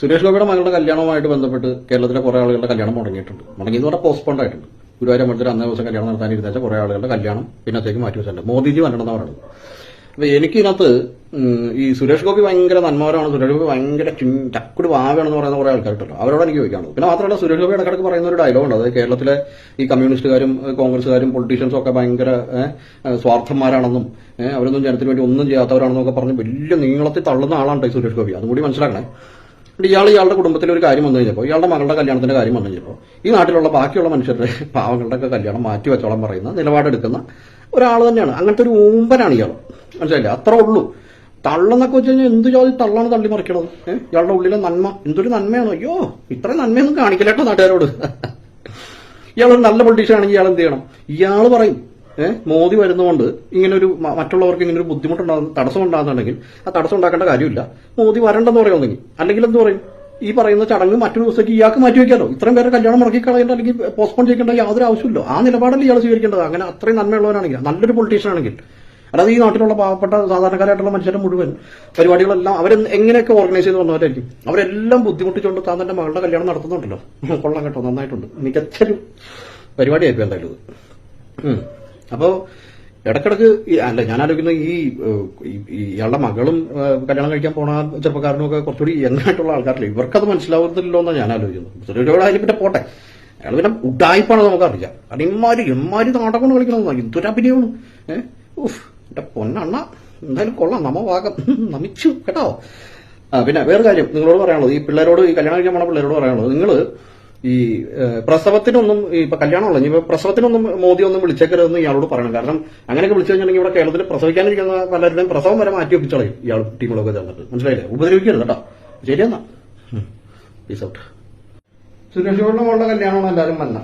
സുരേഷ് ഗോപിയുടെ മകളുടെ കല്യാണവുമായിട്ട് ബന്ധപ്പെട്ട് കേരളത്തിലെ കുറെ ആളുകളുടെ കല്യാണം മുടങ്ങിയിട്ടുണ്ട്. മുടങ്ങി പറഞ്ഞാൽ പോസ്റ്റ്പോണ്ട് ആയിട്ടുണ്ട്. ഗുരുവായൂർ അമ്പലത്തിൽ അന്നേ ദിവസം കല്യാണം നടത്താനിരുന്ന കുറെ ആളുകളുടെ കല്യാണം പിന്നത്തേക്ക് മാറ്റി വെച്ചിട്ടുണ്ട്. മോദിജി വരണമെന്ന് പറയുന്നത്. അപ്പൊ എനിക്കിതിനകത്ത് ഈ സുരേഷ് ഗോപി ഭയങ്കര നന്മവരാണ് സുരേഷ് ഗോപി ഭയങ്കര ചിൻ- വാവാണെന്ന് പറയുന്ന കുറെ ആൾക്കാരുണ്ടല്ലോ. അവരോട് എനിക്ക് ചോദിക്കാനുള്ളത്. പിന്നെ മാത്രമല്ല സുരേഷ് ഗോപി ഇടക്കിടക്ക് പറയുന്ന ഒരു ഡയലോഗുണ്ട് അതായത് കേരളത്തിലെ ഈ കമ്മ്യൂണിസ്റ്റുകാരും കോൺഗ്രസ്സുകാരും പൊളിറ്റീഷ്യൻസും ഒക്കെ ഭയങ്കര സ്വാർത്ഥന്മാരാണെന്നും അവരൊന്നും ജനത്തിന് വേണ്ടി ഒന്നും ചെയ്യാത്തവരാണെന്നൊക്കെ പറഞ്ഞ് വലിയ നീളത്തിൽ തള്ളുന്ന ആളാണ് സുരേഷ് ഗോപി. അതും കൂടി മനസ്സിലാക്കണേ. ഇയാൾ ഇയാളുടെ കുടുംബത്തിൽ ഒരു കാര്യം വന്നു കഴിഞ്ഞപ്പോൾ ഇയാളുടെ മകളുടെ കല്യാണത്തിന്റെ കാര്യം വന്നു കഴിഞ്ഞപ്പോൾ ഈ നാട്ടിലുള്ള ബാക്കിയുള്ള മനുഷ്യരുടെ പാവങ്ങളുടെ ഒക്കെ കല്യാണം മാറ്റി വെച്ചോളം പറയുന്ന നിലപാടെടുക്കുന്ന ഒരാൾ തന്നെയാണ്. അങ്ങനത്തെ ഒരു ഊമ്പനാണ് ഇയാൾ. മനസ്സിലായില്ലേ? അത്ര ഉള്ളൂ. തള്ളെന്നൊക്കെ വെച്ച് കഴിഞ്ഞാൽ എന്ത് ജാതി തള്ളാണ് തള്ളി മറിക്കണത്? ഇയാളുടെ ഉള്ളിലെ നന്മ എന്തൊരു നന്മയാണ്? അയ്യോ ഇത്ര നന്മയൊന്നും കാണിക്കില്ലേട്ടോ നാട്ടുകാരോട്. ഇയാളൊരു നല്ല പൊളിറ്റീഷ്യൻ ആണെങ്കിൽ ഇയാൾ എന്ത് ചെയ്യണം? ഇയാൾ പറയും മോദി വരുന്നതുകൊണ്ട് ഇങ്ങനെ ഒരു മറ്റുള്ളവർക്ക് ഇങ്ങനെ ഒരു ബുദ്ധിമുട്ടുണ്ടാകുന്ന തടസ്സം ഉണ്ടാകുന്നുണ്ടെങ്കിൽ ആ തടസ്സം ഉണ്ടാക്കേണ്ട കാര്യമില്ല. മോദി വരണ്ടെന്ന് പറയുമെന്നെങ്കിൽ അല്ലെങ്കിൽ എന്ത് പറയും? ഈ പറയുന്ന ചടങ്ങ് മറ്റൊരു ദിവസത്തേക്ക് ഇയാൾക്ക് മാറ്റി വയ്ക്കാലോ? ഇത്രയും പേരെ കല്യാണം മുടക്കി കളയേണ്ട അല്ലെങ്കിൽ പോസ്റ്റ്പോൺ ചെയ്യേണ്ട യാതൊരു ആവശ്യമില്ല ആ നിലപാടല്ല ഇയാൾ സ്വീകരിക്കേണ്ടത്. അങ്ങനെ അത്രയും നന്മയുള്ളവരാണെങ്കിൽ നല്ലൊരു പൊളിറ്റീഷ്യൻ ആണെങ്കിൽ. അതായത് ഈ നാട്ടിലുള്ള പാവപ്പെട്ട സാധാരണക്കാരായിട്ടുള്ള മനുഷ്യരെ മുഴുവൻ പരിപാടികളെല്ലാം അവർ എങ്ങനെയൊക്കെ ഓർഗനൈസ് ചെയ്ത് വന്നവരായിരിക്കും? അവരെല്ലാം ബുദ്ധിമുട്ടിച്ചുകൊണ്ട് താൻ തന്റെ മകളുടെ കല്യാണം നടത്തുന്നുണ്ടല്ലോ. കൊള്ളാം കേട്ടോ നന്നായിട്ടുണ്ട്. മികച്ചൊരു പരിപാടിയായിരിക്കും എന്തായാലും ഇത്. അപ്പോ ഇടക്കിടക്ക് അല്ല ഞാൻ ആലോചിക്കുന്നത് ഈ ഇയാളുടെ മകളും കല്യാണം കഴിക്കാൻ പോണ ചെറുപ്പക്കാരനും ഒക്കെ കുറച്ചുകൂടി യങ്ങായിട്ടുള്ള ആൾക്കാരില്ല? ഇവർക്കത് മനസ്സിലാവുന്നില്ലല്ലോ എന്നാണ് ഞാൻ ആലോചിക്കുന്നത്. സുരേഷ് പിന്നെ പോട്ടെ. അയാൾ പിന്നെ ഉഡായിപ്പാണ് നമുക്കറിയാം. കാരണം ഇമാര് എമ്മാരി നാടകമാണ് കളിക്കണമെന്ന് എന്തൊരു അഭിനയമാണ്. ഏഹ് ഉഫ് എന്റെ പൊന്നണ്ണ എന്തായാലും കൊള്ളാം. നമ്മ ഭാഗം. നമിച്ചു കേട്ടോ. പിന്നെ വേറെ കാര്യം നിങ്ങളോട് പറയാനുള്ളത്. ഈ പിള്ളേരോട് ഈ കല്യാണം കഴിക്കാൻ പോണ പിള്ളേരോട് പറയാനുള്ളത്. നിങ്ങൾ ഈ പ്രസവത്തിനൊന്നും ഇപ്പൊ കല്യാണമുള്ള ഇനി പ്രസവത്തിനൊന്നും മോദി ഒന്നും വിളിച്ചേക്കരുതെന്ന് ഇയാളോട് പറയണം. കാരണം അങ്ങനെയൊക്കെ വിളിച്ചു കഴിഞ്ഞിട്ടുണ്ടെങ്കിൽ ഇവിടെ കേരളത്തിൽ പ്രസവിക്കാനിരിക്കുന്ന പലരുടെയും പ്രസവം വരെ മാറ്റി ഒപ്പിച്ചളയും ഇയാൾ ടീമുകളൊക്കെ ചേർന്നിട്ട്. മനസ്സിലായില്ലേ? ഉപദ്രവിക്കരുത് കേട്ടോ. ശരിയെന്നാ. പീസ് ഔട്ട് സുരേഷ് കല്യാണമാണ് എല്ലാവരും വന്ന